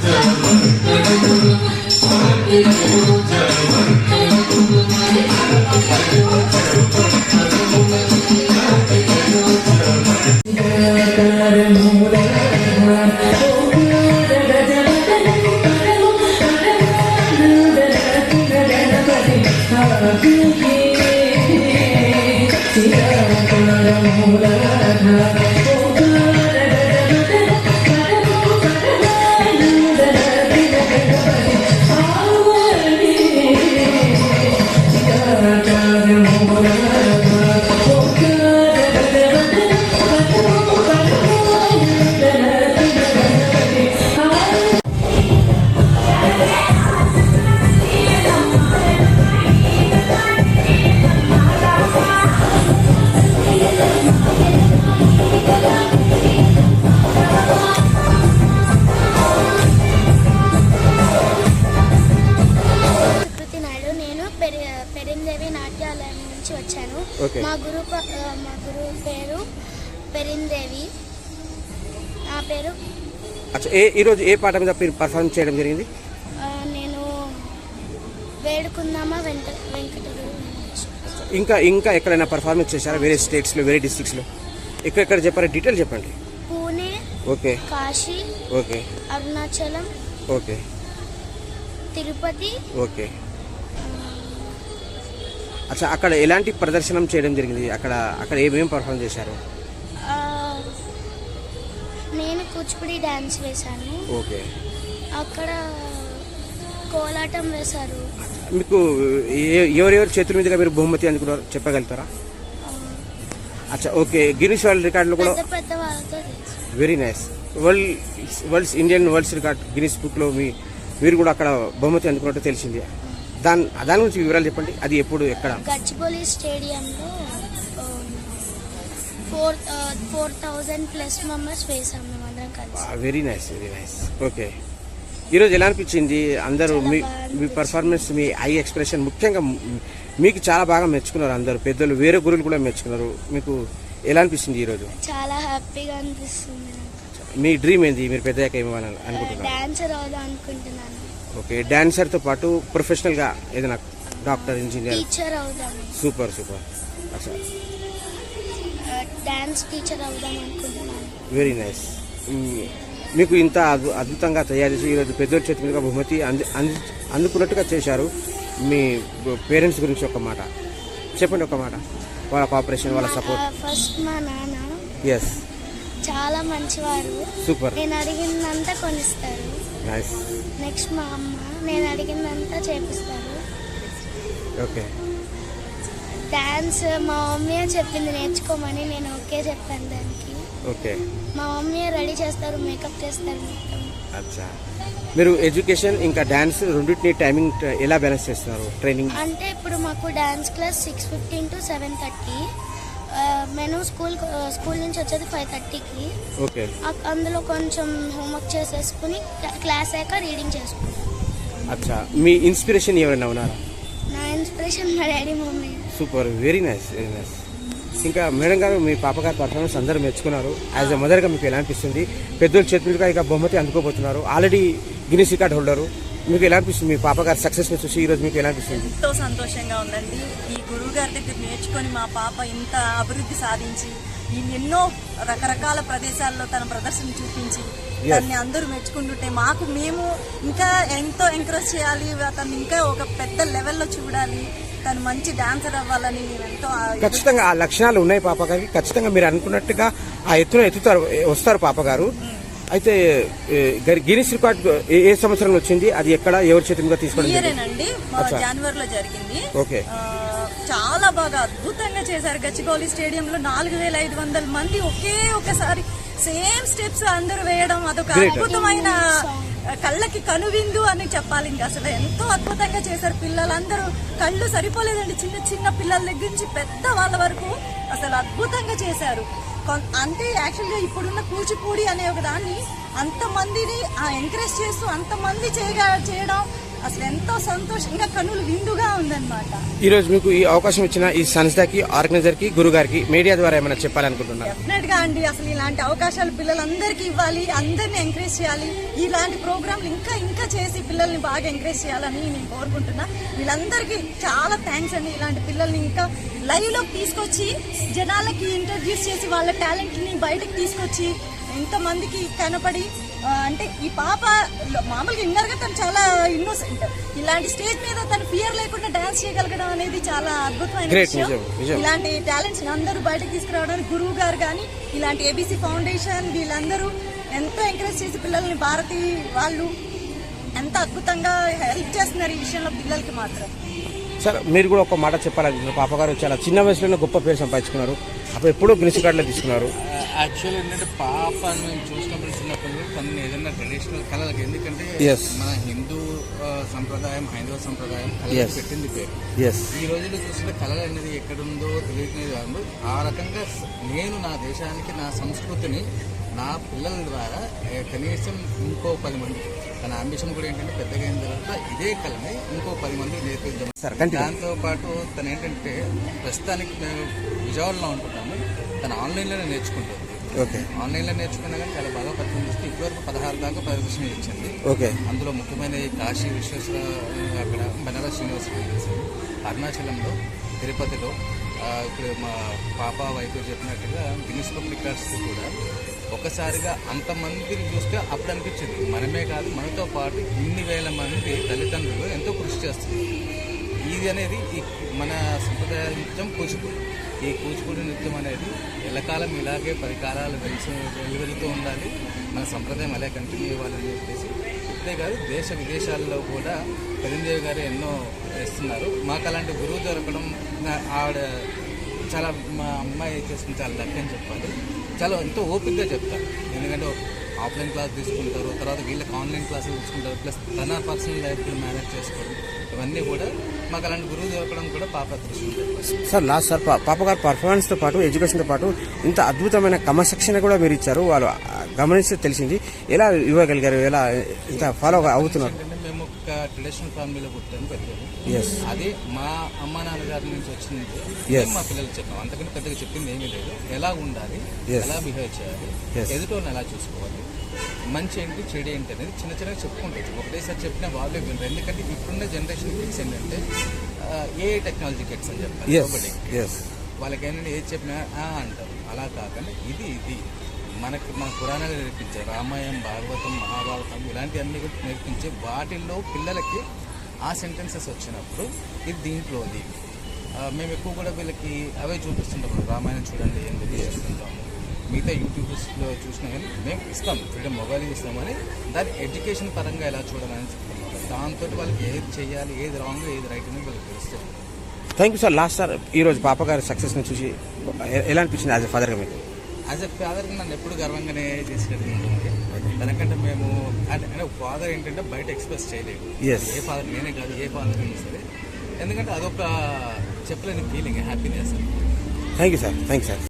Yeah. గురువు మా గురువు పేరు పెరిందేవి. నా పేరు అచ్చా ఏ ఈరోజు ఏ పాట మీద మీరు పర్ఫార్మ్ చేయడం జరిగింది? నేను వేడుకుందామా వెంట వెంకటగురు ఇంకా ఇంకా ఎక్కడైనా పర్ఫార్మెన్స్ చేశారా? వేరే స్టేట్స్లో వేరే డిస్ట్రిక్ట్స్లో ఎక్కడెక్కడ చెప్పారా? డీటెయిల్ చెప్పండి. Pune okay. Kashi okay. Arunachalam okay. Tirupati okay. అచ్చా అక్కడ ఎలాంటి ప్రదర్శనం చేయడం జరిగింది? అక్కడ అక్కడ ఏమేమి పర్ఫామ్ చేశారు? నేను కూచిపూడి డ్యాన్స్ వేశాను. ఓకే. అక్కడ కోలాటం వేశారు. మీకు ఎవరెవరి చేతుల మీదుగా మీరు బహుమతి అందుకున్నారు చెప్పగలుగుతారా? అచ్చా ఓకే. గిన్నీస్ వరల్డ్ రికార్డులో కూడా very nice world world's Indian world's record Guinness బుక్లో మీ మీరు కూడా అక్కడ బహుమతి అందుకున్నట్టు తెలిసింది. దాని దాని గురించి వివరాలు చెప్పండి. అది ఎప్పుడు ఎక్కడ? గచ్చిబౌలి స్టేడియంలో four four thousand plus members వేసాం మేము అందరం కలిసి. Very nice very nice okay ఈరోజు ఎలా అనిపించింది? అందరూ మీ మీ పర్ఫార్మెన్స్ మీ ఐ ఎక్స్ప్రెషన్ ముఖ్యంగా మీకు చాలా బాగా మెచ్చుకున్నారు అందరూ. పెద్దలు వేరే గురువులు కూడా మెచ్చుకున్నారు. మీకు ఎలా అనిపించింది ఈరోజు చాలా హ్యాపీగా అనిపిస్తుంది మీ డ్రీమ్ ఏంది? మీరు పెద్దయ్యాక ఏమవ్వాలని అనుకుంటున్నారు? డాన్సర్ అవుదాం అనుకుంటున్నాను. ఓకే డాన్సర్తో పాటు ప్రొఫెషనల్గా ఏదైనా డాక్టర్ ఇంజనీర్? టీచర్ అవుదాం. Super super. అచ్చా. డాన్స్ టీచర్ అవుదాం అనుకుంటున్నాను. Very nice. మీకు ఇంత అద్భు- అద్భుతంగా తయారు చేసి ఈరోజు పెద్దోడి చేతి మీదుగా బహుమతి అంది అంది అందుకున్నట్టుగా చేశారు. మీ పేరెంట్స్ గురించి ఒక మాట. చెప్పండి ఒక మాట. వాళ్ళ కోఆపరేషన్ వాళ్ళ సపోర్ట్ ఫస్ట్ మా నాన్న ఎస్ చాలా మంచివారు. సూపర్. నేను అడిగిందంతా కొనిస్తారు. నైస్ నెక్స్ట్ మా అమ్మ నేను అడిగిందంతా చేపిస్తారు. ఓకే డాన్స్ మా మమ్మీ చెప్పింది నేర్చుకోమని నేను ఓకే చెప్పాను దానికి. ఓకే మా మమ్మీ రెడీ చేస్తారు మేకప్ చేస్తారు అచ్చా. మీరు ఎడ్యుకేషన్ ఇంకా డ్యాన్స్ రెండింటిని టైమింగ్ ఎలా బ్యాలెన్స్ చేస్తున్నారు ట్రైనింగ్ అంటే ఇప్పుడు మాకు dance class six fifteen to seven thirty. మేము స్కూల్ స్కూల్ నుంచి వచ్చేది ఫైవ్ థర్టీకి. ఓకే. అందులో కొంచెం హోంవర్క్ చేసేసుకుని క్లాస్ అయ్యాక రీడింగ్ చేసుకుంటాం అచ్చా. మీ ఇన్స్పిరేషన్ ఎవరైనా ఉన్నారా? నా ఇన్స్పిరేషన్ మా daddy mummy. Super. Very nice very nice. ఇంకా మేడం గారు మీ పాప గారి పర్ఫార్మెన్స్ అందరూ మెచ్చుకున్నారు. యాజ్ ఎ మదర్గా మీకు ఎలా అనిపిస్తుంది? పెద్దోళ్ళు చేతులుగా ఇక బహుమతి అందుకోబోతున్నారు. Already Guinness record holder. మీకు ఎలా అనిపిస్తుంది? మీ పాప గారి సక్సెస్ని చూసి ఈరోజు మీకు ఎలా అనిపిస్తుంది? ఎంతో సంతోషంగా ఉందండి. ఈ గురువు గారి దగ్గర నేర్చుకొని మా పాప ఇంత అభివృద్ధి సాధించి ఈ ఎన్నో రకరకాల ప్రదేశాల్లో తన ప్రదర్శన చూపించి. దాన్ని అందరూ మెచ్చుకుంటుంటే మాకు మేము ఇంకా ఎంతో ఎంకరేజ్ చేయాలి. తను ఇంకా ఒక పెద్ద లెవెల్లో చూడాలి. తను మంచి డాన్సర్ అవ్వాలని మేము ఎంతో ఖచ్చితంగా ఆ లక్షణాలు ఉన్నాయి పాప గారికి. ఖచ్చితంగా మీరు అనుకున్నట్టుగా ఆ ఎత్తున ఎత్తుతారు వస్తారు పాప గారు. అయితే ఏ, గరి- గిన్నిస్ రికార్డ్ ఏ సంవత్సరంలో వచ్చింది? అది ఎక్కడ? ఎవరి చేతి మీద తీసుకోవడం. జనవరిలో జరిగింది. ఓకే. చాలా బాగా అద్భుతంగా చేశారు గచ్చిబౌలి స్టేడియంలో. నాలుగు వేల ఐదు వందల మంది ఒకే ఒకసారి సేమ్ స్టెప్స్ అందరూ వేయడం అదొక. అద్భుతమైన కళ్ళకి కనువిందు అని చెప్పాలి. ఇంకా అసలు ఎంతో అద్భుతంగా చేశారు పిల్లలందరూ. కళ్ళు సరిపోలేదండి చిన్న చిన్న పిల్లల దగ్గర నుంచి పెద్ద వాళ్ళ వరకు. అసలు అద్భుతంగా చేశారు. అంటే యాక్చువల్గా ఇప్పుడున్న కూచిపూడి అనే ఒక దాన్ని అంతమందిని ఎంకరేజ్ చేస్తూ అంతమంది చేయగా చేయడం అసలు ఎంతో సంతోషంగా కనులు విందుగా ఉందన్నమాట. ఈ రోజు మీకు ఈ అవకాశం ఇచ్చిన ఈ సంస్థకి ఆర్గనైజర్కి గురువు గారికి మీడియా ద్వారా ఏమైనా చెప్పాలనుకుంటున్నారు? డెఫినెట్గా అండి అసలు ఇలాంటి అవకాశాలు పిల్లలందరికీ ఇవ్వాలి అందరిని ఎంకరేజ్ చేయాలి. ఇలాంటి ప్రోగ్రాంలు ఇంకా ఇంకా చేసి పిల్లల్ని బాగా ఎంకరేజ్ చేయాలని నేను కోరుకుంటున్నా. వీళ్ళందరికీ చాలా థ్యాంక్స్ అండి ఇలాంటి పిల్లల్ని ఇంకా లైవ్లో తీసుకొచ్చి జనాలకి ఇంట్రడ్యూస్ చేసి వాళ్ళ టాలెంట్ని బయటకు తీసుకొచ్చి ఎంతమందికి కనపడి అంటే ఈ పాప మామూలుగా ఇన్నర్గా తను చాలా ఇన్నోసెంట్ ఇలాంటి స్టేజ్ మీద తను ఫియర్ లేకుండా డాన్స్ చేయగలగడం అనేది చాలా అద్భుతమైన విషయం. ఇలాంటి టాలెంట్స్ అందరూ బయటకు తీసుకురావడానికి గురువు గారు కానీ ఇలాంటి ఏబీసీ ఫౌండేషన్ వీళ్ళందరూ ఎంతో ఎంకరేజ్ చేసి పిల్లల్ని భారతి వాళ్ళు ఎంత అద్భుతంగా హెల్ప్ చేస్తున్నారు ఈ విషయంలో పిల్లలకి మాత్రం. సార్ మీరు కూడా ఒక మాట చెప్పాలనుకుంటున్నారు పాప గారు చాలా చిన్న వయసులోనే గొప్ప పేరు సంపాదించుకున్నారు. అప్పుడు ఎప్పుడో గినిసి కార్డులో తీసుకున్నారు. యాక్చువల్ ఏంటంటే పాప మేము చూసినప్పుడు చిన్నప్పుడు తను ఏదైనా ట్రెడిషనల్ కళలకు ఎందుకంటే. మన హిందూ సంప్రదాయం హైందవ సంప్రదాయం పెట్టింది పేరు. ఈ రోజుల్లో చూస్తుంటే కళలు అనేది ఎక్కడుందో తెలియట్లేదు. కాదు ఆ రకంగా నేను నా దేశానికి నా సంస్కృతిని నా పిల్లల ద్వారా కనీసం ఇంకో పది మంది. తన అంబిషన్ కూడా ఏంటంటే పెద్దగా అయిన తర్వాత ఇదే కళని ఇంకో పది మంది నేర్పిద్దాం. సార్ కంటిన్యూ దాంతో పాటు తను ఏంటంటే ప్రస్తుతానికి మేము విజయవాడలో ఉంటున్నాము. తను ఆన్లైన్లోనే నేర్చుకుంటుంది. ఓకే. ఆన్లైన్లో నేర్చుకున్నా కానీ చాలా బాగా పరిచయం చేస్తే ఇప్పటివరకు పదహారు దాకా ప్రదర్శన ఇచ్చింది. ఓకే. అందులో ముఖ్యమైన కాశీ విశ్వేశ్వర అక్కడ బనారస్ యూనివర్సిటీ చేసింది అరుణాచలంలో తిరుపతిలో ఇప్పుడు మా పాప వైపు చెప్పినట్టుగా గిన్నిస్ బుక్ రికార్డ్స్ కూడా ఒకసారిగా అంతమందిని చూస్తే అప్పుడు అనిపించింది మనమే కాదు మనతో పాటు ఇన్ని వేల మంది తల్లిదండ్రులు ఎంతో కృషి చేస్తుంది ఇది అనేది ఈ మన సంప్రదాయ నృత్యం కూచిపూడి. ఈ కూచిపూడి నృత్యం అనేది ఎల్లకాలం ఇలాగే పరికారాలు వెలిసి వెలువెలుతూ ఉండాలి. మన సంప్రదాయం అలా కంటిన్యూ ఇవ్వాలని చెప్పేసి. ఇప్పుడే కాదు దేశ విదేశాల్లో కూడా పెరిందేవి గారు ఎన్నో చేస్తున్నారు. మాకు అలాంటి గురువు దొరకడం ఆవిడ చాలా మా అమ్మాయి చేసుకుని చాలా లక్ అని చెప్పాలి. చాలా ఎంతో ఓపిక్గా చెప్తారు. ఎందుకంటే ఆఫ్లైన్ క్లాస్ తీసుకుంటారు తర్వాత వీళ్ళకి ఆన్లైన్ క్లాసులు తీసుకుంటారు ప్లస్ తన పర్సనల్ లైఫ్ని మేనేజ్ చేసుకోవడం ఇవన్నీ కూడా మాకు అలాంటి గురువు దొరకడం కూడా పాప అదృష్టం. సార్ లాస్ట్ సార్ పా- పాప గారు పర్ఫార్మెన్స్తో పాటు ఎడ్యుకేషన్తో పాటు ఇంత అద్భుతమైన క్రమశిక్షణ కూడా మీరు ఇచ్చారు. వాళ్ళు గమనిస్తే తెలిసింది. ఎలా ఇవ్వగలిగారు? ఎలా ఇంత ఫాలో అవుతున్నారు? ఒక ట్రెడిషనల్ ఫ్యామిలీలో పుట్టాము పెద్దలు అది మా అమ్మ నాన్నగారి నుంచి వచ్చింది. మా పిల్లలకి చెప్పాం? అంతకంటే పెద్దగా చెప్పింది ఏమీ లేదు. ఎలా ఉండాలి. ఎలా బిహేవ్ చేయాలి. ఎదుటోళ్ళని ఎలా చూసుకోవాలి? మంచి ఏంటి? చెడు ఏంటి అనేది చిన్న చిన్నగా చెప్పుకుంటారు ఒకటేసారి చెప్పిన వాళ్ళే వినరు. ఎందుకంటే ఇప్పుడున్న జనరేషన్ కిడ్స్ ఏంటంటే ఏ టెక్నాలజీ కిడ్స్ అని. ఎస్ వాళ్ళకి ఏంటంటే ఏది చెప్పినా అంటారు. అలా కాకుండా ఇది ఇది. మనకి మన పురాణాలు నేర్పించే రామాయణం భాగవతం మహాభారతం ఇలాంటివన్నీ కూడా నేర్పించే వాటిల్లో పిల్లలకి ఆ సెంటెన్సెస్ వచ్చినప్పుడు ఇది దీంట్లోది. ఆ, మేము ఎక్కువ కూడా వీళ్ళకి అవే చూపిస్తుంటాం. రామాయణం చూడండి ఎందుకు చేస్తుంటాము మిగతా యూట్యూబ్స్లో చూసినా కానీ మేము ఇస్తాం ఫ్రీడమ్ మొబైల్ ఇస్తామని దాని ఎడ్యుకేషన్ పరంగా ఎలా చూడాలని చెప్తున్నాం. దాంతో వాళ్ళకి ఏది చేయాలి ఏది రాంగ్ ఏది రైట్ అని వాళ్ళకి తెలుస్తుంది. Thank you sir last sir ఈరోజు పాపగారి సక్సెస్ని చూసి ఎలా అనిపించింది యాజ్ ఎ ఫాదర్గా మీకు? యాజ్ ఎ ఫాదర్ నన్ను ఎప్పుడు గర్వంగానే ఉంటుంది దానికంటే మేము అంటే ఫాదర్ ఏంటంటే బయట ఎక్స్ప్రెస్ చేయలేదు. Yes. ఏ ఫాదర్ నేనే కాదు ఏ ఫాదర్ అయినా సరే. ఎందుకంటే అదొక చెప్పలేని feeling happiness thank you sir thank you sir